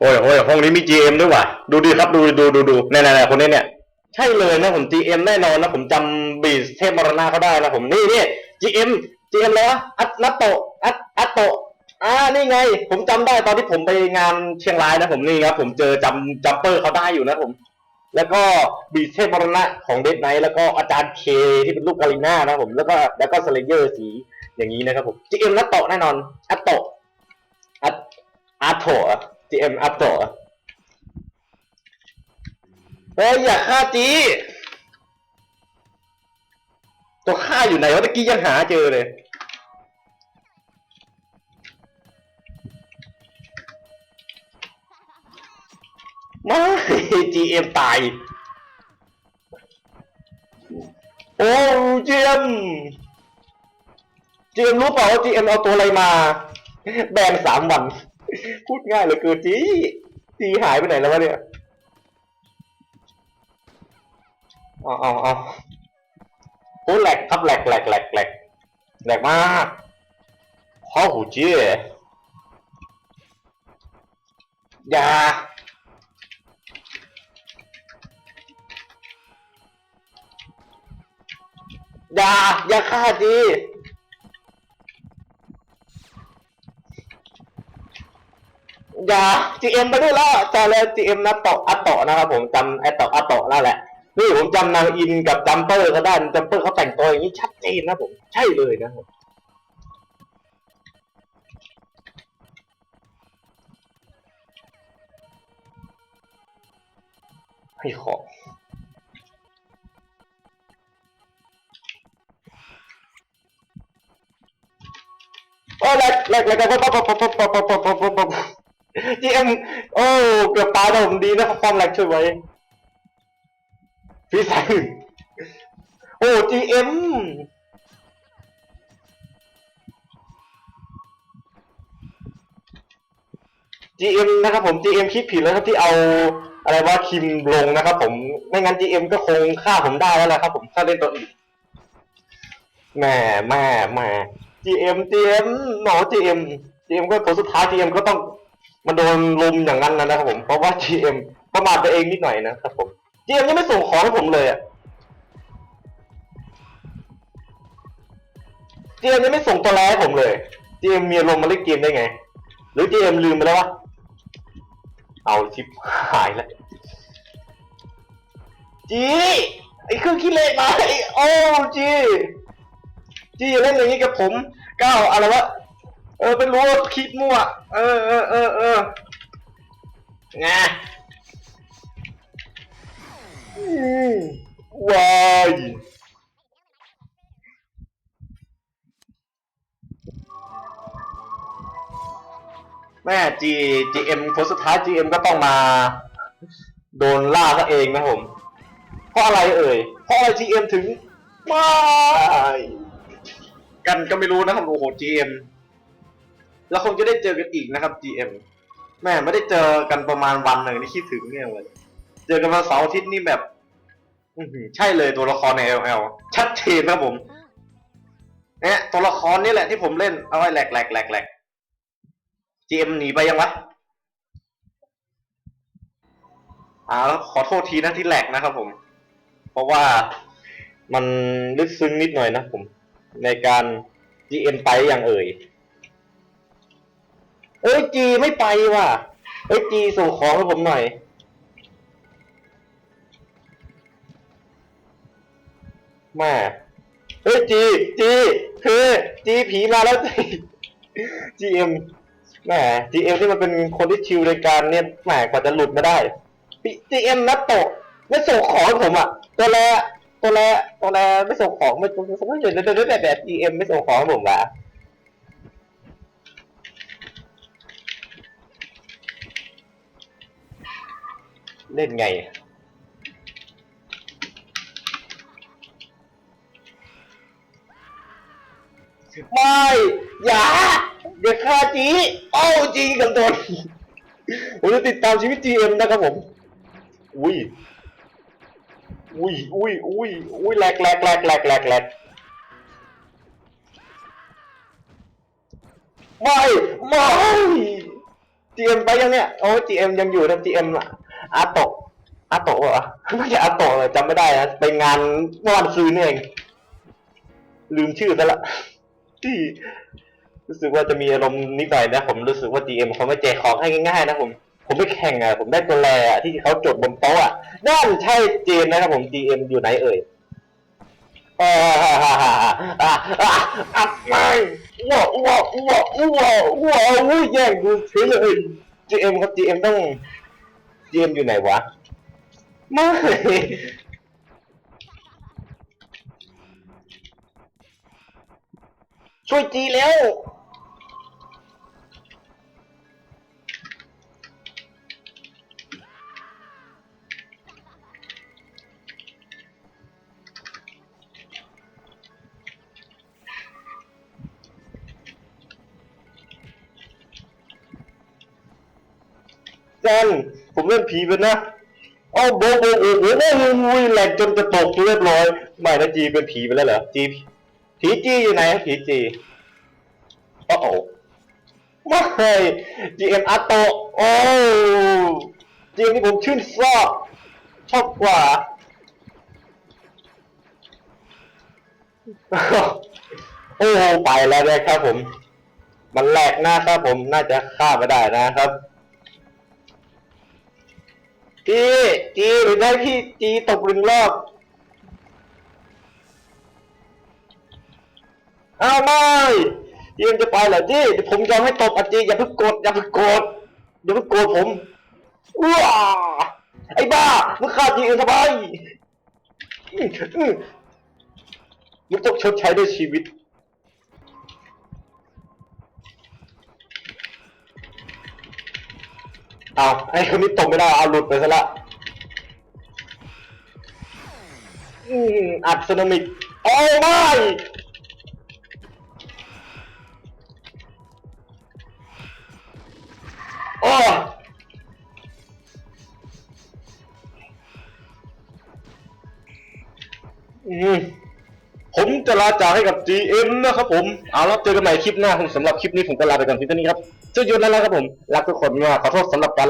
โอ้ยโอ้ยห้องนี้มี GM ด้วยว่ะ ดูดิครับดูดูดูดูแน่ๆๆคนนี้เนี่ยใช่เลยนะผม GM แน่นอนนะผมจำบีสเทพมรณะเขาได้นะผมนี่นี่ GM GM แล้วอัตนัตโตอัตอัตโตอ่านี่ไง ผมจำได้ตอนที่ผมไปงานเชียงรายนะผมนี่ครับผมเจอจำจัมเปอร์เขาได้อยู่นะผม แล้วก็บีเทพมรณะของเดดไนท์แล้วก็อาจารย์เคที่เป็นลูกกาลิน่านะผมแล้วก็แล้วก็สเลเยอร์สีอย่างนี้นะครับผม GM นัตโตแน่นอนอัตโตอัตอัตโตะ GM อัตโตเฮ้ยอย่าฆ่าจีตัวฆ่าอยู่ไหนวะตะกี้ยังหาเจอเลยไม่ GM ตาย โอ้เจมเจมรู้เปล่าว่า GM เอาตัวอะไรมา แบนสามวัน พูดง่ายเลยเกินจีจีหายไปไหนแล้ววะเนี่ยเอาเอาเอาโอ้แหลกครับแหลกแหลกแหลกแหลกแหลกมากพ่อหูเจี๊ยอย่าอย่าอย่าฆ่าจี อย่าจีเอ็มไปด้วยละจาเลยจีเอ็มนะต่ออัตโตนะครับผมจำไอต่ออัตโตนั่นแหละนี่ผมจำนางอินกับจัมเปอร์เขาได้จัมเปอร์เขาแต่งตัวอย่างนี้ชัดเจนนะผมใช่เลยนะผมไบให้ขอโอ้ยแล้วแล้วแล้วก็ป๊อปป๊อปป๊อปป๊อปป๊อปป๊อปป๊อป บปั๊บ GM โอ้เกือบตายแต่ผมดีนะครับความแหลกช่วยไว้พี่สายโอ้ GM GM นะครับผม GM คิดผิดแล้วครับที่เอาอะไรว่าคิมลงนะครับผมไม่งั้น GM ก็คงฆ่าผมได้แล้วแหละครับผมถ้าเล่นตัวอื่นแหม่แหม่แหม่ GM GM หนอ GM GM ก็ผลสุดท้าย GM ก็ต้อง มาโดนลุมอย่างนั้นนะนะครับผม เพราะว่า GM ประมาทตัวเองนิดหน่อยนะครับผม GM ยังไม่ส่งของให้ผมเลยอะ GM ยังไม่ส่งตัวแรกให้ผมเลย GM มีอารมมาเล่นเกมได้ไง หรือ GM ลืมไปแล้ววะ เอาชิปหายแล้วจีไอ้เครื่องคิดเลขมาไอ้โอ้จีจี้เล่นอย่างนี้กับผมก้าวอะไรวะ เออเป็นรู้ว่าคิดมั่ว เออเออเออเออไงอืมวายแม่จีจีเอ็มคนสุดท้ายจีเอ็มก็ต้องมา โดนล่าซะเองนะผม เพราะอะไรเอ่ย เพราะอะไรจีเอ็มถึงไม่กันก็ไม่รู้นะครับโอ้โห GM แล้วคงจะได้เจอกันอีกนะครับ GM แม่ไม่ได้เจอกันประมาณวันหนึ่งนี่คิดถึงเนี่ยเลยเจอกันวันเสาร์อาทิตย์นี่แบบอือหือใช่เลยตัวละครใน LL ชัดเจนครับผมเนี่ยตัวละครนี่แหละที่ผมเล่นเอาไว้แหลกแหลกแหลกแหลก GM หนีไปยังวะอ่าแล้วขอโทษทีนะที่แหลกนะครับผม เพราะว่ามันลึกซึ้งนิดหน่อยนะผม ในการ GM ไปอย่างเอ่ย เอ้ยจีไม่ไปว่ะเอ้ยจีส่งของให้ผมหน่อยแม่เอ้ยจีจีคือจีผีมาแล้วจี GM แหม GM ที่มันเป็นคนที่ชิลในการเนี่ยแหมกว่าจะหลุดมาได้ GM นัดตะไม่ส่งของผมอะตัวแรตัวแรตัวแรไม่ส่งของไม่ส่งส่งไม่เห็นเลยแบบแบบแบบ GM ไม่ส่งของผมวะ เล่นไง ไม่ อย่าอย่าฆ่าจีโอ้าจีกับโดนผมจะติดตามชีวิต GM นะครับผม อุ้ย อุ้ยอุ้ยอุ้ยอุ้ยแหลกแหลกแหลกแหลกแหลกแหลกไม่ ไม่ GM ไปยังเนี่ย โอ้ย GM ยังอยู่นะ GM อะ อาโตะอาโตะเหรอไม่ใช่อาโตะเลยจำไม่ได้นะไปงานเมื่อวันซืนนี่เอง ลืมชื่อซะละที่รู้สึกว่าจะมีอารมณ์นิดหน่อยนะ ผมรู้สึกว่า GM เขาไม่แจกของให้ง่ายๆนะผม ผมไปแข่งอะ ผมได้ตัวแรอะที่เขาจดบนโต๊ะอะนั่นใช่เจนนะครับผม GM อยู่ไหนเอ่ยอ่าอ่าอ่าอ่าอ่าอ่าอ่าไม่ว้าวว้าวว้าวว้าวว้าวแย่งดูเฉยเลย GM ครับ GM ต้อง GM อยู่ไหนวะ ไม่ ช่วยจีแล้ว จัน ผมเล่นผีเป็นนะอ้าโบโบโอ้โหโอ้โหโอ้ยแหลกจนจะตกเรียบร้อยไม่นะจีเป็นผีไปแล้วเหรอจีผีจีอยู่ไหนผีจีโอ้โหไม่จีเอ็มอาโตโอ้จีนี่ผมชื่นชอบชอบกว่าโอ้โหไปแล้วนะครับผม มันแหลกนะครับผมน่าจะฆ่าไม่ได้นะครับ จีจีหรือได้พี่จีตกหนึ่งรอบอ้าไม่ยังจะไปเหรอจีผมยอมให้ตกอะจีอย่าเพิ่งโกดอย่าเพิ่งโกดอย่าเพิ่งโกดผมว้าไอ้บ้ามึงฆ่าจีเองทำไมมึงต้องชดใช้ด้วยชีวิต เอาไอ้คนนี้ตกไม่ได้เอาหลุดไปซะละอืมอัดสนามิกโอ้ไม่โอ้ผมจะลาจากให้กับ GM นะครับผม เอาแล้วเจอกันใหม่คลิปหน้าผมสำหรับคลิปนี้ผมก็ลาไปก่อนเพียงเท่านี้ครับ เจ้ายุทธนั่นแหละครับผม รักทุกคนมากขอโทษสำหรับการ